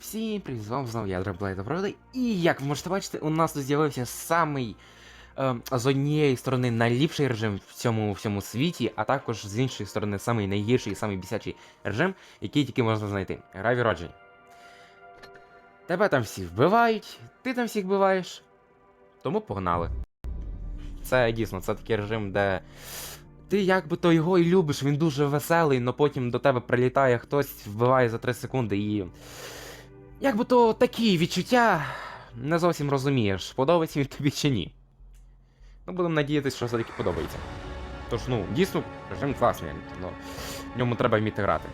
Всім привіт, з вами знову я Дреблейд Доброводи. І як ви можете бачити, у нас тут з'явився самий е, з однієї сторони найліпший режим в цьому всьому світі, а також з іншої сторони самий найгірший і самий бісячий режим, який тільки можна знайти. Гра відроджень. Тебе там всі вбивають, ти там всіх вбиваєш. Тому погнали. Це дійсно, це такий режим, де ти якби то його і любиш, він дуже веселий, але потім до тебе прилітає хтось, вбиває за 3 секунди і. Якби то такі відчуття не зовсім розумієш, подобається він тобі чи ні. Ну, будемо надіятися, що все-таки подобається. Тож, ну, дійсно, режим класний, але в ньому треба вміти грати.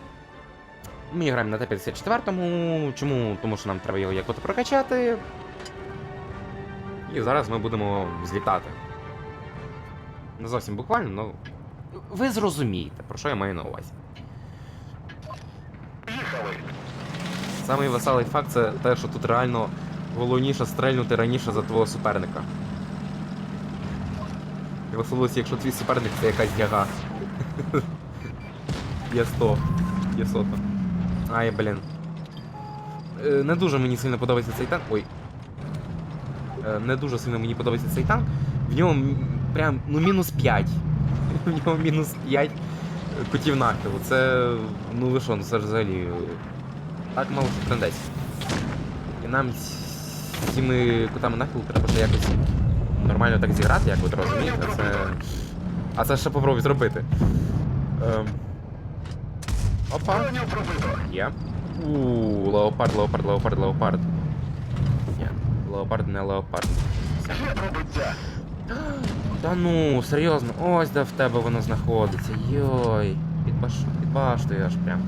Ми граємо на Т-54-му. Чому? Тому що нам треба його якось прокачати. І зараз ми будемо злітати. Не зовсім буквально, але. Ви зрозумієте, про що я маю на увазі. Самий веселий факт це те, що тут реально головніше стрельнути раніше за твого суперника. І в якщо твій суперник це якась дяга. Є 100. Є сота. Ай, блін. Е, Не дуже мені сильно подобається цей танк. Ой. Е, Не дуже сильно мені подобається цей танк. В ньому прям ну мінус 5. В нього мінус 5 котів нахилу. Це. Ну ви що, ну це ж взагалі. Так мало трендець. І нам з цими котами нахилу треба ще якось нормально так зіграти, як ви то розумієте. Це. А це ще попробуй зробити. Ем... Опа. Є. Ууу, леопард, леопард, леопард, леопард. Ні, леопард не леопард. Та ну, серйозно, ось де в тебе воно знаходиться. Йой. Під, баш... під баштою аж прям.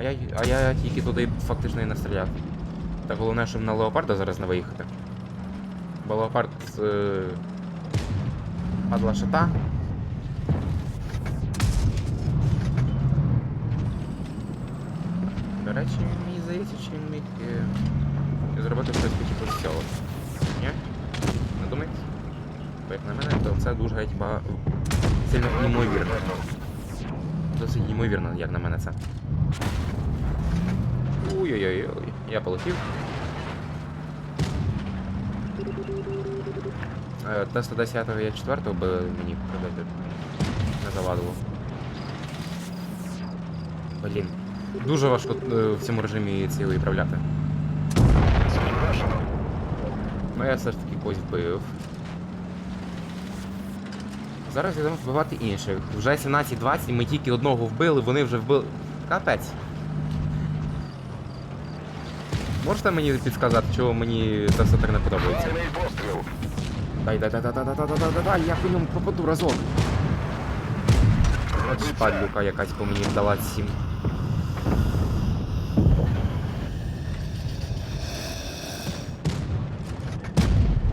А я, а я тільки туди фактично і не стріляв. Та головне, щоб на леопарда зараз не виїхати. Бо леопард. Е... Падла шита. До речі, мені здається, чи міг е, зробити щось типу з цього. Ні? Не думаєте? Бо як на мене, то це дуже геть ба... сильно ймовірно. Досить ймовірно, як на мене це. Ой-ой-ой, я полетів. Е, Т-110 я 4 би мені прибити не завадило. Блін. Дуже важко е, в цьому режимі цілий управляти. Ну я все ж таки когось вбив. Зараз йдемо вбивати інших. Вже 17-20, ми тільки одного вбили, вони вже вбили. Капець. Можете мені підказати, чого мені це все так не подобається? Дай, дай, дай, дай, дай, дай, дай, дай, дай, дай, я по ньому попаду разок. От шпадлюка якась по мені вдала 7.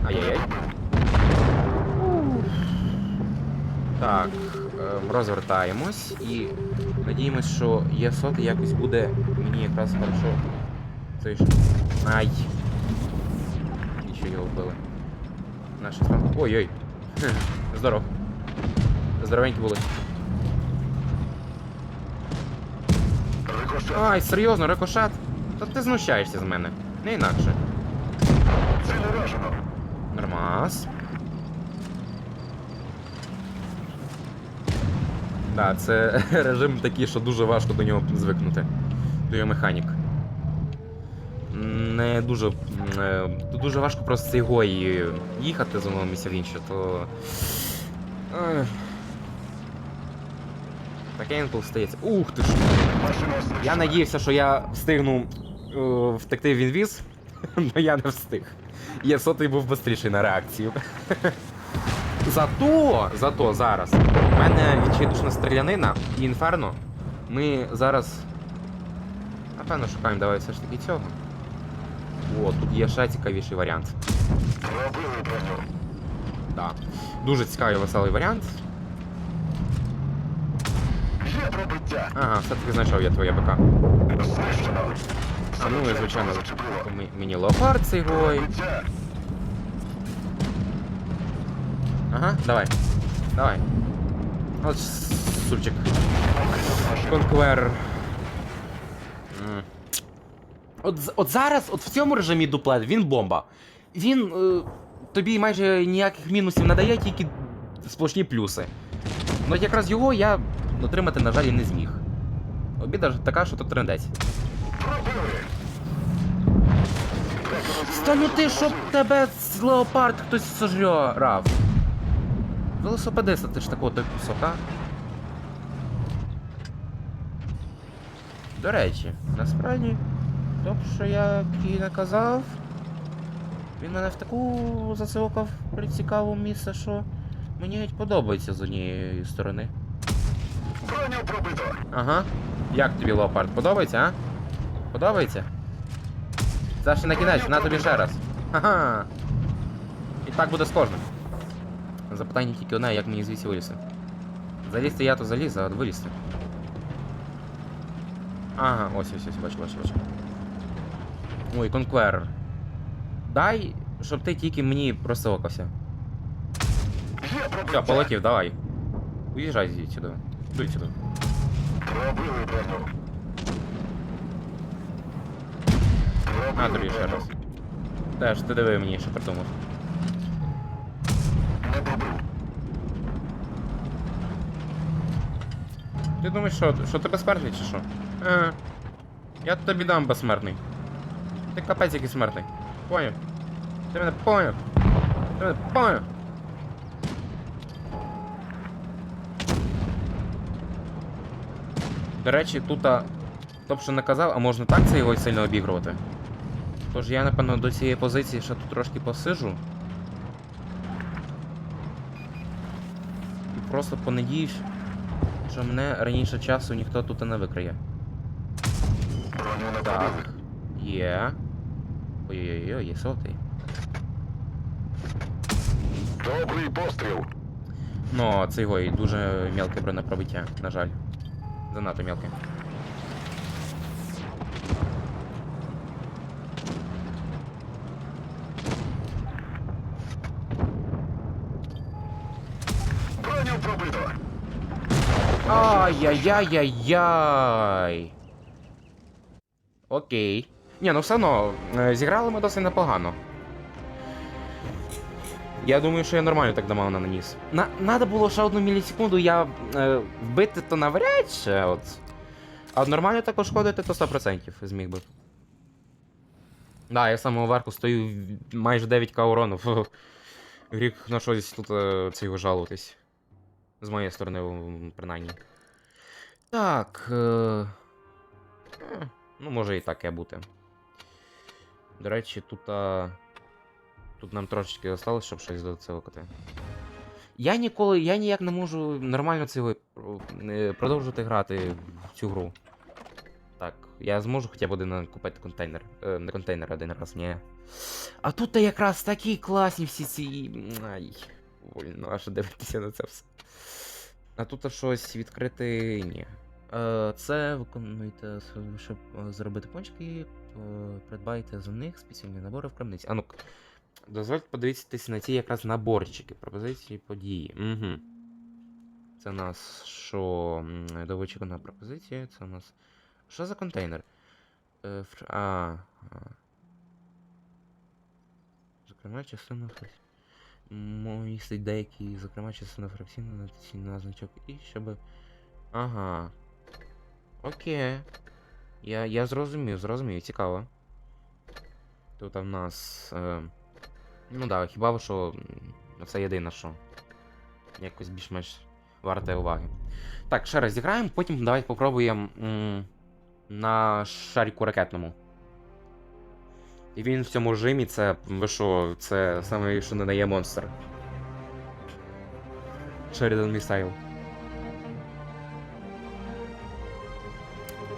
Ай-яй-яй. Так, е, розвертаємось і надіємось, що Єсот якось буде мені якраз хорошо. Це ж. Ай. Що його вбили. Наші там. Ой-ой. Здоров. Здоровенькі були. Ай, серйозно, рикошет? Та ти знущаєшся з мене. Не інакше. Нормас. Да, це режим такий, що дуже важко до нього звикнути. До його механік. Не дуже. е, Дуже важко просто цей гой їхати з одного місця в інше, то. Ех. Таке інколи стається. Ух ти ж! Я надіявся, що я встигну е, втекти в інвіз, але я не встиг. Я сотий був швидший на реакцію. Зато, зато зараз. У мене відчайдушна стрілянина і інферно. Ми зараз. Напевно, шукаємо, давай все ж таки цього. О, тут є ще цікавіший варіант. Да. Дуже цікавий веселий варіант. Ага, все-таки знайшов я твоє БК. А, ну і звичайно, м- мені леопард цей гой. Ага, давай. Давай. От супчик. Конквер. От, от зараз, от в цьому режимі дуплет, він бомба. Він е, тобі майже ніяких мінусів не дає, тільки сплошні плюси. Ну якраз його я отримати, на жаль, і не зміг. Обіда ж така, що тут трендець. Та ну ти, щоб тебе з леопард хтось сожрав. Велосипедиста, ти ж такого той кусок, а? До речі, насправді, то, що я і наказав, він мене в таку засилкав при цікаву місце, що мені геть подобається з однієї сторони. Броню пробито. Ага. Як тобі леопард? Подобається, а? Подобається? Це ще на кінець, на тобі ще раз. Ага. І так буде з кожним. Запитання тільки одне, як мені звідси вилізти. Залізти я то заліз, а от вилізти. Ага, ось ось ось, бачу, бачу, бачу. Ой, конквер. Дай, щоб ти тільки мені просилкався. Все, полетів, давай. Уїжджай звідси. Дуй сюди. Пробили броню. На тобі ще раз. Теж ти диви мені, що придумав. Ти думаєш, що, що ти безсмертний чи що? Ага. Я тобі дам безсмертний. Ти капець який смертний. Поняв? Ти мене поняв? Ти мене поняв? До речі, тут а, топ, що наказав, а можна так це його сильно обігрувати. Тож я, напевно, до цієї позиції ще тут трошки посижу. І просто понадіюсь, що мене раніше часу ніхто тут не викриє. Так. Є. Ой-ой-ой, є сотий. Добрий постріл. Ну, це його і дуже мелке бронепробиття, на жаль. Занадто мелке. Ай-яй-яй-яй-яй. Окей. Ні, ну все одно, е, зіграли ми досить непогано. Я думаю, що я нормально так дамагу наніс. На, надо було ще одну мілісекунду я е, вбити то навряд чи, от. А нормально так пошкодити, то 100% зміг би. Да, я з самого верху стою в- майже 9к урону. Фу. Гріх на щось тут е, це жалуватись. З моєї сторони, принаймні. Так. Е, Ну, може і таке бути. До речі, тут. А... Тут нам трошечки осталось, щоб щось доцілкати. Я ніколи. Я ніяк не можу нормально цього е, продовжувати грати в цю гру. Так, я зможу хоча б один купити контейнер. Е, не контейнер один раз, ні. А тут то якраз такі класні всі ці. Ай. Вольно, аж дивитися на це все. А тут щось відкрити. Ні. Е, Це виконуєте, с- щоб е, зробити пончики, е, придбайте за них спеціальні набори в крамниці. А ну, дозвольте подивитися на ці якраз наборчики, пропозиції події. Угу. Це у нас що? м, Довгоочікувана пропозиція, це у нас. Що за контейнер? А. Зокрема, частина. Містить деякі, зокрема, частина фракційна на на значок і щоб. Ага. Окей. Я, я зрозумів, зрозумів, цікаво. Тут в нас. Е, ну да, хіба що це єдине, що. Якось більш-менш варте уваги. Так, ще раз зіграємо, потім давайте попробуємо м, на шаріку ракетному. І він в цьому режимі це. Ви що, це саме що не дає монстр. Sheridan Missile.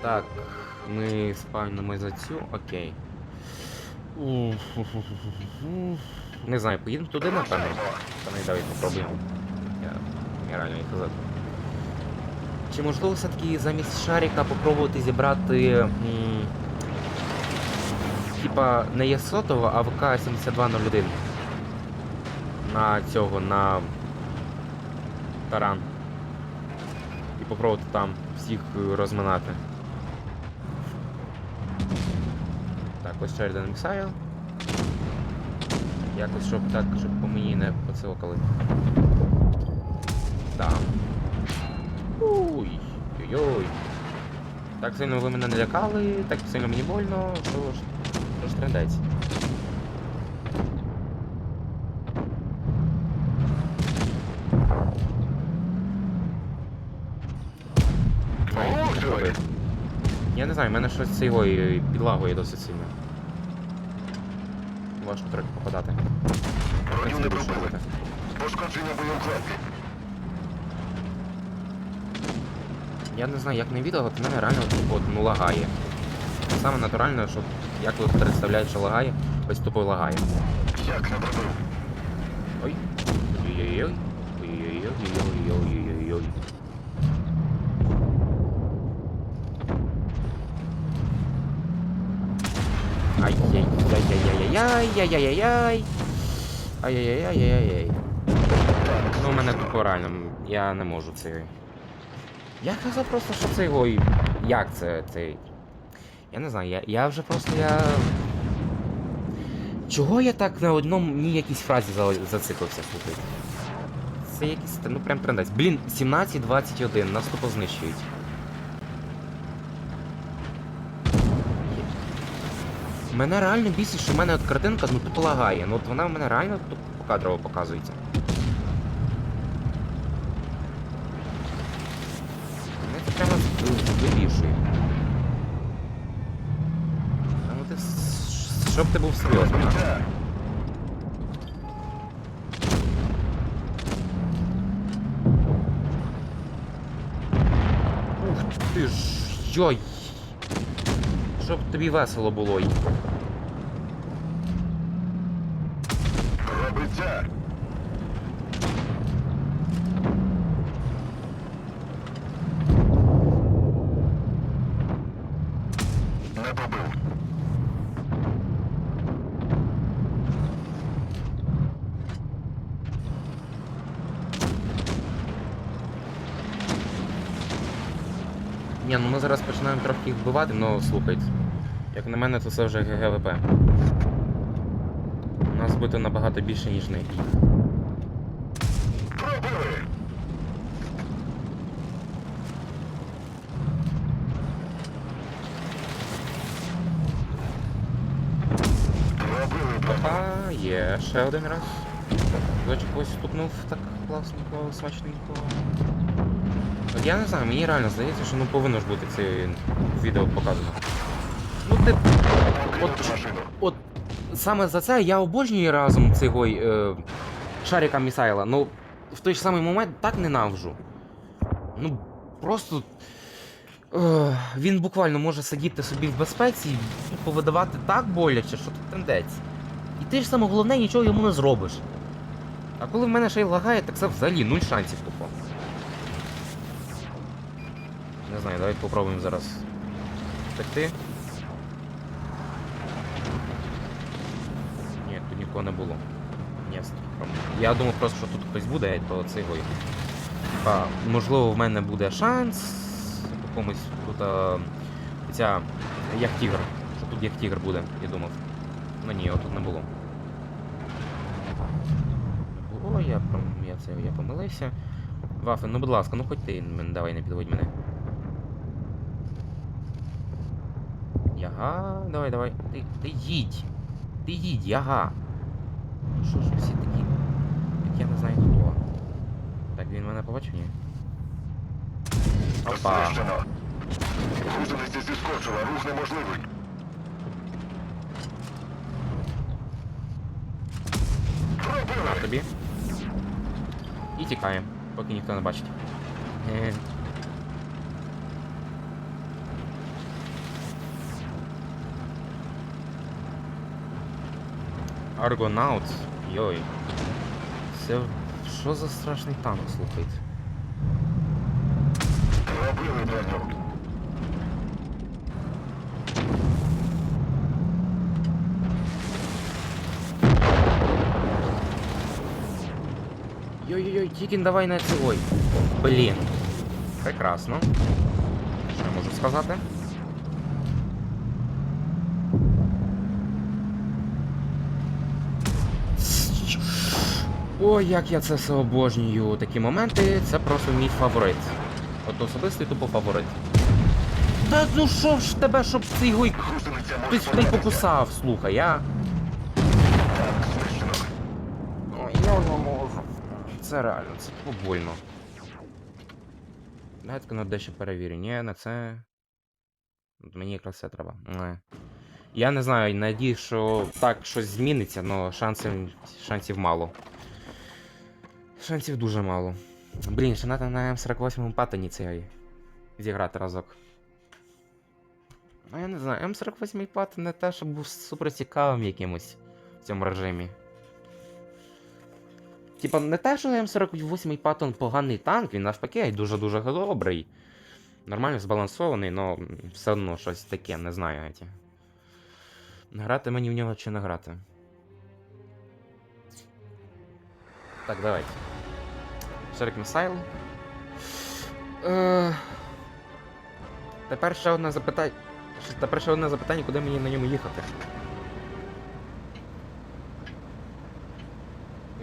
Так, ми спавнимо за цю, окей. Не знаю, поїдемо туди, напевно. Та не давай попробуємо. Я, я реально не казав. Чи можливо все-таки замість шарика попробувати зібрати. Типа не є сотого, а ВК-7201. На цього, на таран. І попробувати там всіх розминати. Ось ще один місайл. Якось, щоб так, щоб по мені не поцілкали. Так. Уй, ой-ой. Так сильно ви мене не лякали, так сильно мені больно, що ж, трендець. Я не знаю, в мене щось це його підлагує досить сильно. Важко трохи попадати. Броню не пробили. Пошкодження боєукладки. Я не знаю, як не відео, але в мене реально от, ну, лагає. Саме натурально, що як ви представляєте, що лагає, ось тупо лагає. Як не пробив? Ой-ой-ой. Ой-ой-ой. Ай-яй-яй-яй-яй. Ай-яй-яй-яй-яй-яй. Ну, мене тупо реально, я не можу цей. Я казав просто, що це його. Як це цей? Я не знаю, я я вже просто я. Чого я так на одному ні якійсь фразі зациклився, слухайте? Це якийсь, ну прям трендець. Блін, 17-21, нас тупо знищують. Мене реально бісить, що в мене от картинка ну тупо лагає. Ну от вона в мене реально тупо покадрово показується. Мене це прямо вибішує. Ну ти щоб ти був серйозний. Ух ти ж, йой. Щоб тобі весело було. й. Пробиття. Не пробив. Ні, ну ми зараз починаємо трохи їх вбивати, ну слухайте. Як на мене, то це вже ГГВП. Нас бити набагато більше, ніж них. А, є, ще один раз. Дочок ось стукнув так класненько, смачненько. От я не знаю, мені реально здається, що ну повинно ж бути це відео показано. Ну ти. От, от саме за це я обожнюю разом цього е, шарика Місайла. Ну, в той ж самий момент так ненавижу. Ну, просто. Е, він буквально може сидіти собі в безпеці і повидавати так боляче, що тут тендець. І ти ж саме головне нічого йому не зробиш. А коли в мене ще й лагає, так це взагалі нуль шансів Не знаю, давайте попробуємо зараз втекти. Ні, тут нікого не було. Ні, Я думав просто, що тут хтось буде, то це його. А, можливо, в мене буде шанс якомусь тут а, ця як тігр. Що тут як тігр буде, я думав. Ну ні, його тут не було. Не було, я, я, це, я помилився. Вафи, ну будь ласка, ну хоч ти давай не підводь мене. Яга, давай, давай. Ти, ти їдь. Ти їдь, яга. Ну що ж всі такі. Так я не знаю хто. Так він мене побачив, ні? Опа. Знищено. Гусениця зіскочила, рух неможливий. Пробили. На тобі. І тікаємо, поки ніхто не бачить. Аргонаут. Йой. Це що за страшний танк, слухайте? Йой-йой-йой, Тікін, давай на це. Ой. Блін. Прекрасно. Що я можу сказати? Ой, як я це все обожнюю. Такі моменти, це просто мій фаворит. От особистий тупо фаворит. Та ну що ж тебе, щоб цей гой хтось не покусав, слухай. Ой, я не можу. Це реально, це тупо больно. Давайте на дещо перевірю. Ні, на це. Мені якраз це треба. Не. Я не знаю, надію, що так щось зміниться, але шансів, шансів мало. Шансів дуже мало. Блін, ще треба на М48 патоні цей зіграти разок. Ну я не знаю, М48 патон не те, щоб був супер цікавим якимось в цьому режимі. Типа, не те, що М48 Паттон поганий танк, він навпаки дуже-дуже добрий. Нормально збалансований, але все одно щось таке, не знаю. Еті. Грати мені в нього чи не грати. Так, давайте. Шерик Місайл. Е... Тепер ще одне запитання. Тепер ще одне запитання, куди мені на ньому їхати.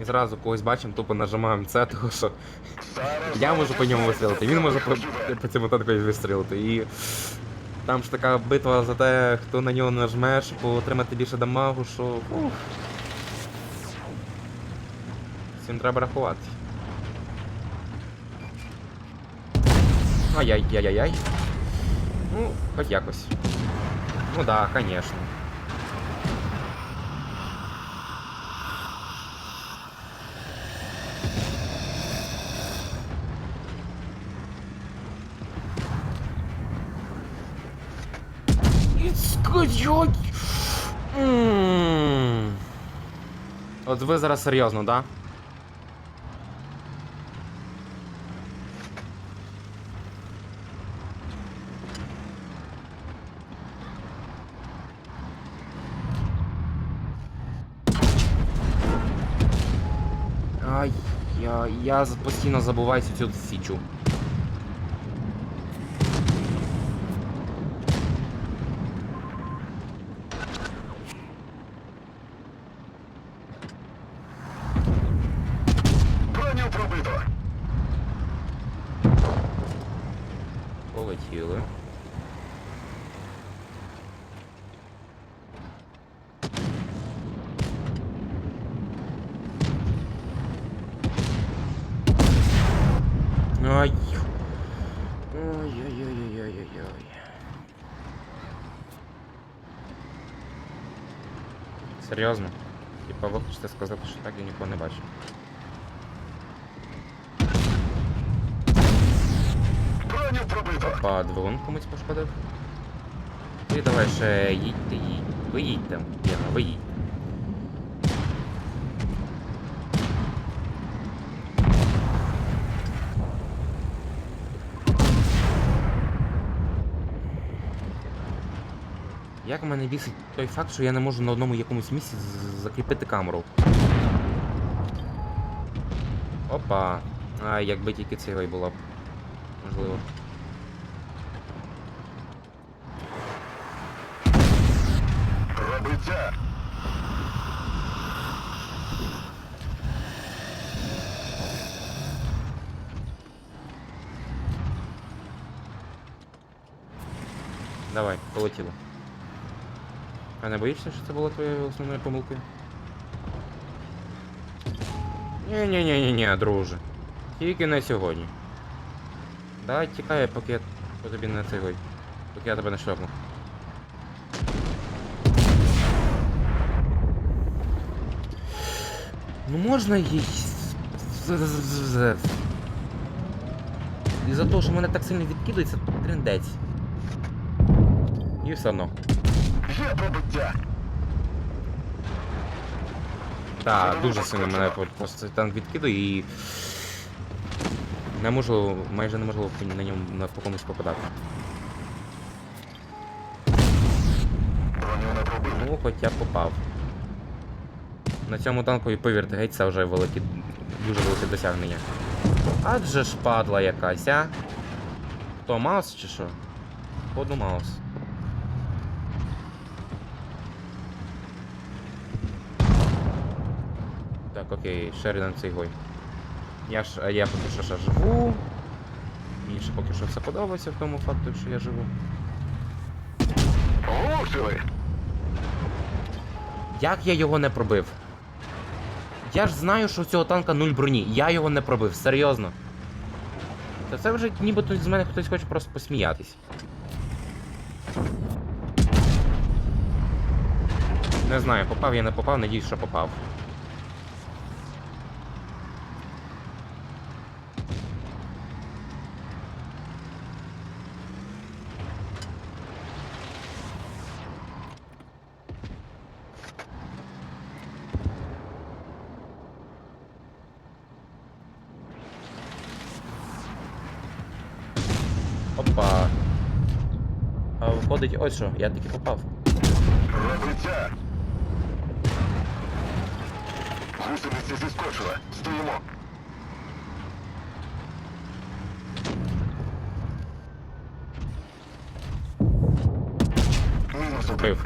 І зразу когось бачимо, тупо нажимаємо це, тому що я можу по ньому вистрілити, він може по, по цьому танкові вистрілити. І там ж така битва за те, хто на нього нажме, щоб отримати більше дамагу, що. Ух. Всім треба рахувати. Ай-яй-яй-яй-яй. Ну, хоч якось. Ну да, конечно. Іцкать! От ви зараз серйозно, да? Я, постійно забуваю цю фічу. Ай. Ой-ой-ой-ой-ой-ой. Серйозно? Типа ви хочете сказати, що так я нікого не бачу. Броню пробито. Опа, двигун комусь пошкодив. Ти давай ще їдьте, їдь. Ви їдьте, Єна, ви Як мене бісить той факт, що я не можу на одному якомусь місці закріпити камеру. Опа. А, якби тільки цього й було б. Можливо. Пробиття. Давай, полетіло. А не боїшся, що це була твоєю основною помилкою? Ні-ні-ні-ні, друже. Тільки не сьогодні. Давай тікай, поки я по тобі не цей Поки я тебе не шльопну. Ну можна їй. І за того, що мене так сильно відкидується, трендець. І все одно. Так, дуже сильно мене просто танк відкидує і. Не можу, майже неможливо на ньому на комусь попадати. Ну, хоч я попав. На цьому танку і повірте, геть це вже велике, дуже велике досягнення. Адже ж падла якась, а? То Маус чи що? Походу Маус. Так, окей, Шерідан Цейгой. Я ж, я поки що ще живу. Мені ще поки що все подобається в тому факту, що я живу. Влучили. Як я його не пробив? Я ж знаю, що у цього танка нуль броні. Я його не пробив, серйозно. Та це вже нібито з мене хтось хоче просто посміятись. Не знаю, попав я не попав, надіюсь, що попав. виходить, ось що, я таки попав. Пробиття. Гусениця зіскочила. Стоїмо. Мінус один. Вбив.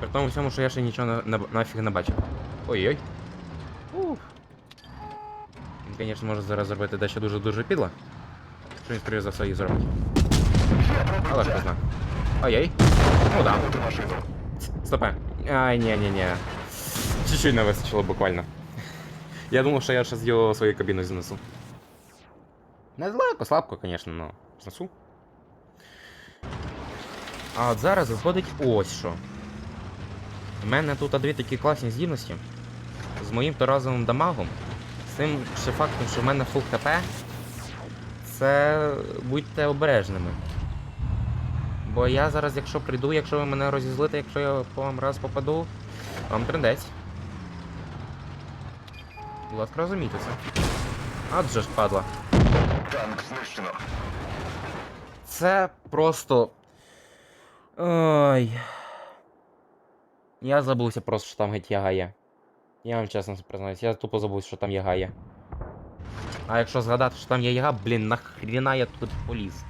При тому всьому, що я ще нічого на, на, нафіг не бачив. Ой-ой. Ух. Він, звісно, може зараз зробити дещо дуже-дуже підло. Що він, скоріше за все, і зробить. Але ж знаю. Ой-ой. Ну да. Стопе. Ай, ні, ні, ні. Чуть-чуть не вистачило буквально. Я думав, що я ще його свою кабіну знесу. Не злегко, слабко, звісно, но знесу. А от зараз виходить ось що. У мене тут дві такі класні здібності. З моїм то разовим дамагом. З тим ще фактом, що в мене фул хп. Це будьте обережними. Бо я зараз, якщо прийду, якщо ви мене розізлите, якщо я по вам раз попаду, вам трендець. Будь ласка, розумійте це. Адже ж падла. Танк знищено. Це просто. Ой. Я забувся просто, що там геть яга є. Я вам чесно признаюсь, я тупо забув, що там яга є. А якщо згадати, що там є яга, блін, нахріна я тут поліз.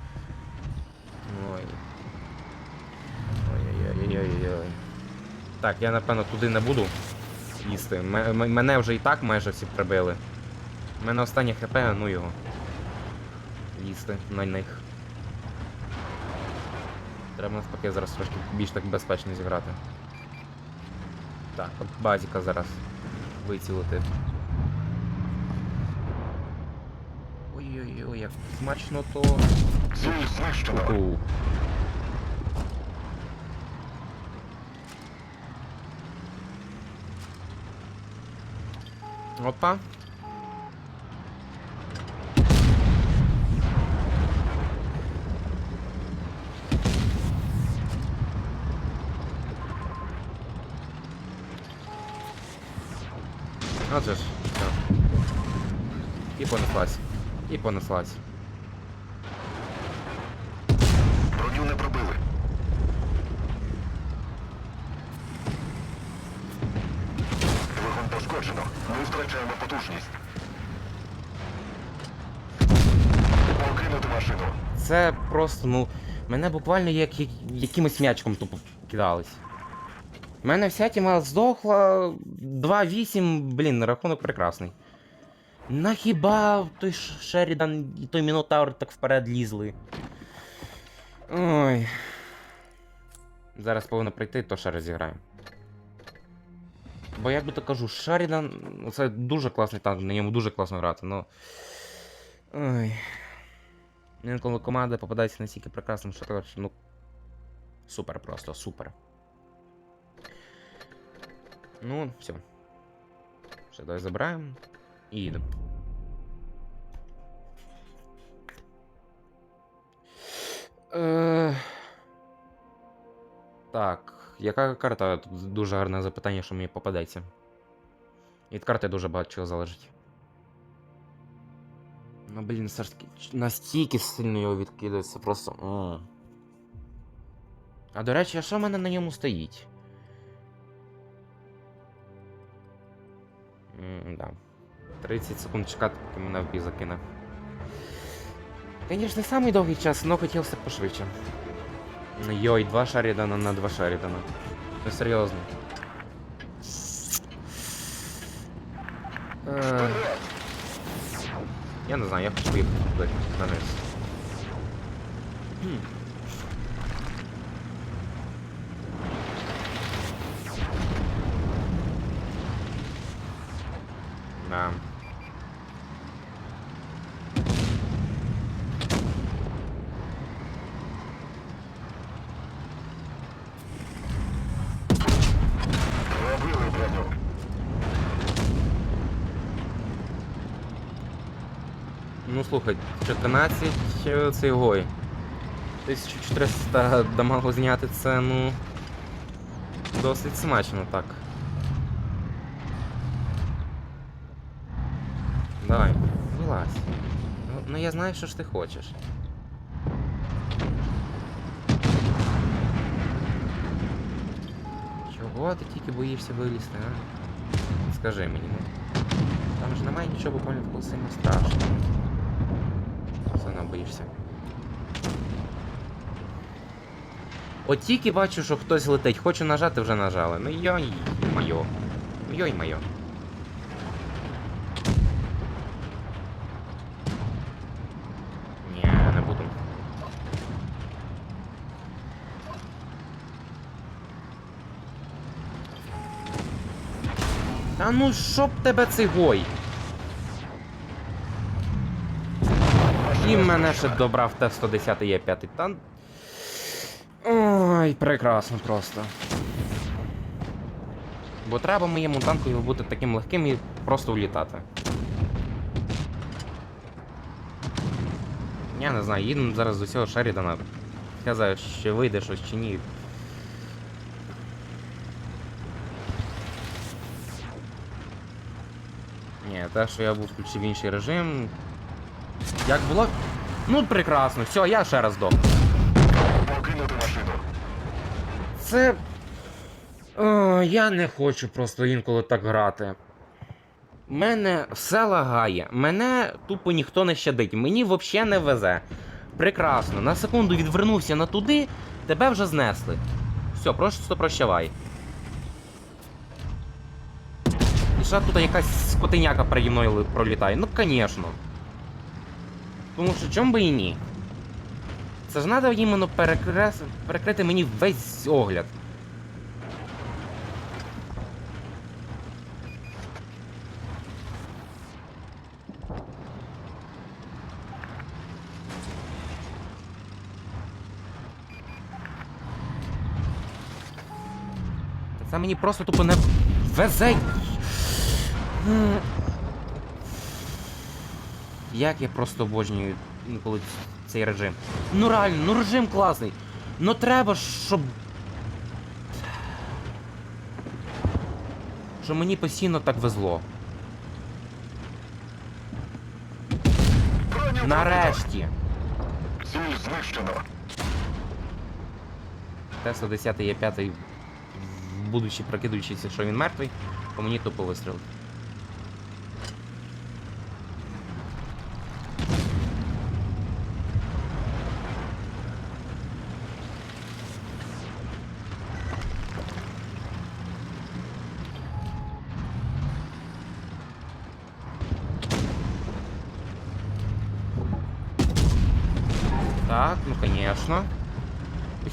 Ой. Ой-ой-ой-ой-ой-ой. Так, я напевно туди не буду їсти. М- м- мене вже і так майже всі прибили. У мене останнє хп, ну його. Їсти на них. Треба навпаки зараз трошки більш так безпечно зіграти. Так, от базіка зараз вицілити. Ой-ой-ой, як смачно то. Ціль знищено. У. Опа. Ж. все. І понеслась. І понеслась. Броню не пробили. Пошкоджено. Ми втрачаємо потужність. Покинути машину. Це просто, ну, мене буквально як, як якимось м'ячком тупо кидались. У мене вся тіма здохла 2-8, блін, рахунок прекрасний. На хіба той Шерідан і той Мінотавр так вперед лізли. Ой. Зараз повинно прийти, то ще розіграємо. Бо як би то кажу, Шерідан ну, це дуже класний танк, на ньому дуже класно грати, но. Ой. Інколи команда попадається настільки прекрасним, так, ну. Супер просто, супер. Ну, все. Ще давай забираємо. І їдемо. Е... Так, яка карта? Тут дуже гарне запитання, що мені попадеться. Від карти дуже багато чого залежить. Ну, блін, настільки сильно його відкидається, просто. м. А до речі, а що в мене на ньому стоїть? М, да. 30 секунд чекати, поки мене в бій закине. Звісно, самий довгий час, але хотілося б пошвидше. Ну, Йой, два Шарідана на два Шарідана. Ну серйозно. Е, я не знаю, я хочу поїхати туди, на низ. Хм. Да. Слухай, 14 е, цей гой. 1400 дамагу зняти це, ну. Досить смачно так. Давай, вилазь. Ну, ну я знаю, що ж ти хочеш. Чого ти тільки боїшся вилізти, а? Скажи мені, ну. Там ж немає нічого буквально такого сильно страшного. Боїшся. От тільки бачу, що хтось летить, хочу нажати, вже нажали. Ну йой майо. Йой майо. Ні, не буду. Та ну щоб тебе цей І мене ще добрав Т-110 є 5 Та... Ой, прекрасно просто. Бо треба моєму танку бути таким легким і просто улітати. Я не знаю, їдемо зараз з усього Шерідана. Я знаю, чи вийде щось чи ні. Ні, те, що я був включив інший режим. Як було? Ну, прекрасно, все, я ще раз дох. Покинути машину. Це. О, я не хочу просто інколи так грати. Мене все лагає, мене тупо ніхто не щадить, мені взагалі не везе. Прекрасно, на секунду відвернувся на туди, тебе вже знесли. Все, просто прощавай. І ще тут якась скотиняка переді мною пролітає. Ну, звісно. Тому що чом би і ні. Це ж треба іменно перекрес... перекрити мені весь огляд. Це мені просто тупо не везе. Як я просто обожнюю інколи цей режим. Ну реально, ну режим класний. Ну треба, щоб. Що мені постійно так везло. Нарешті. Ціль знищено. Тесла 10 є 5 будучи прокидуючися, що він мертвий, по мені тупо вистрілив. Так, ну конечно.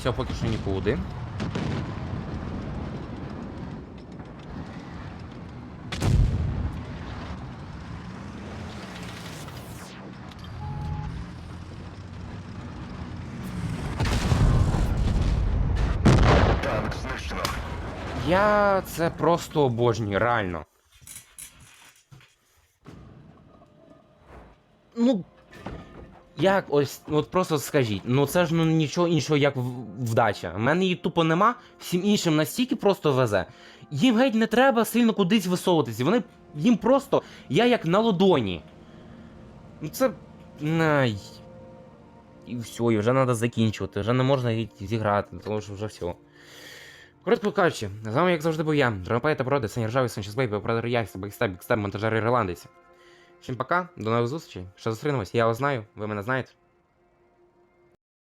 Все, поки що нікуди. Я це просто обожнюю, реально. Як ось, от просто скажіть, ну це ж ну нічого іншого, як вдача. У мене її тупо нема, всім іншим настільки просто везе. Їм геть не треба сильно кудись висовуватися. Вони їм просто. Я як на ладоні. Ну це. Най. І все, і вже треба закінчувати, вже не можна зіграти, тому що вже все. Коротко кажучи, з вами, як завжди, був я, Дронопай та породи, Сенір Ржавий, Санчес Бейбі, Яйця, Бекстеп, Бекстеп, монтажер ірландець. Всім пока, до нових зустрічей, Що зустрінемось, я вас знаю, ви мене знаєте.